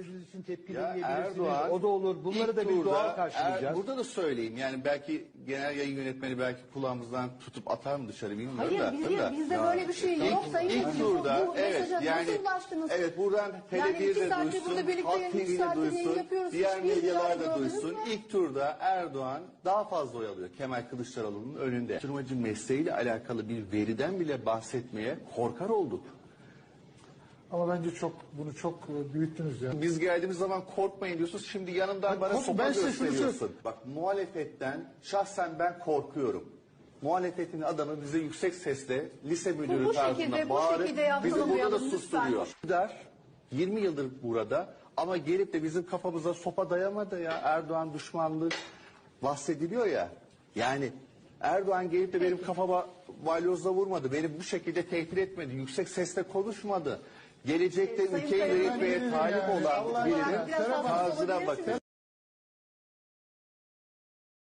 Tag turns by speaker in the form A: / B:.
A: İçin diyebilirsiniz.
B: Erdoğan
A: o da olur. Bunları
B: ilk
A: da bir
B: turda,
A: doğal karşılayacağız.
B: Er- burada da söyleyeyim yani belki genel yayın yönetmeni belki kulağımızdan tutup atar mı dışarı bilmiyorum
C: Hayır,
B: da.
C: bizde-
B: mi?
C: bizde
B: Ya,
C: böyle bir şey
B: ilk-
C: yok. Sayın
B: İlk turda
C: bu
B: evet yani evet buradan
C: Yani iki
B: Tele1'de
C: saattir
B: duysun, Halk TV'de duysun,
C: yapıyoruz.
B: diğer
C: müdahale
B: duysun.
C: mü?
B: İlk turda Erdoğan daha fazla oy alıyor Kemal Kılıçdaroğlu'nun önünde. Araştırmacı mesleğiyle alakalı bir veriden bile bahsetmeye korkar olduk.
D: Ama bence çok bunu çok e, büyüttünüz ya.
B: Biz geldiğimiz zaman korkmayın diyorsunuz. Şimdi yanımdan bana
D: korkma,
B: sopa
D: ben
B: gösteriyorsun. Bak muhalefetten şahsen ben korkuyorum. Muhalefetin adamı bize yüksek sesle lise müdürü
C: bu
B: tarzında
C: şekilde- bu
B: bağırıp
C: şekilde
B: bizi burada da susturuyor. Der 20 yıldır burada ama gelip de bizim kafamıza sopa dayamadı ya Erdoğan düşmanlığı bahsediliyor ya. Yani Erdoğan gelip de benim kafama balyozla vurmadı. Beni bu şekilde tehdit etmedi. Yüksek sesle konuşmadı. Gelecekte ülkeyi yönetmeye talip olan birinin
C: olabilirsiniz.
B: bakın.